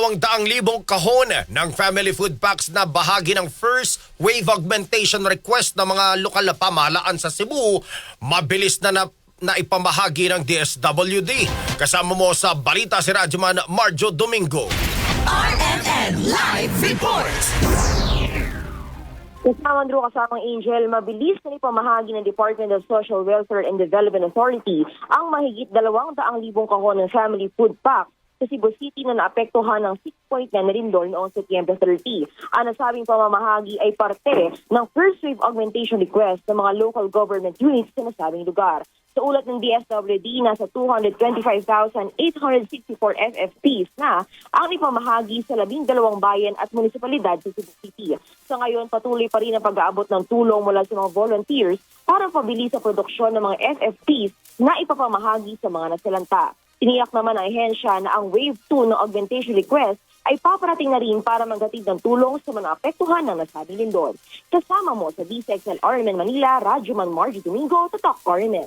200,000 kahon ng family food packs na bahagi ng first wave augmentation request ng mga lokal na pamahalaan sa Cebu, mabilis na na na ipamahagi ng DSWD. Kasama mo sa balita si Radyoman Marjo Domingo. RMN Live Report! Kasama Drew kasamang Angel, mabilis na ipamahagi ng Department of Social Welfare and Development Authority ang mahigit 200,000 kahon ng family food pack sa Cebu City na naapektuhan ng 6.9 na rindol noong Setyembre 30. Ang nasabing pamamahagi ay parte ng first wave augmentation request ng mga local government units sa nasabing lugar. Sa ulat ng DSWD, nasa 225,864 FFPs na ang ipamahagi sa labing dalawang bayan at munisipalidad sa Cebu City. Sa ngayon, patuloy pa rin ang pag-aabot ng tulong mula sa mga volunteers para pabilis sa produksyon ng mga FFPs na ipapamahagi sa mga nasalanta. Tiniyak naman ng ahensya na ang Wave 2 ng augmentation request ay paparating na rin para maghatid ng tulong sa mga apektuhan ng nasabing lindol. Kasama mo sa DCXL RMN Manila, Radyo Man Margie Domingo, Tatak RMN.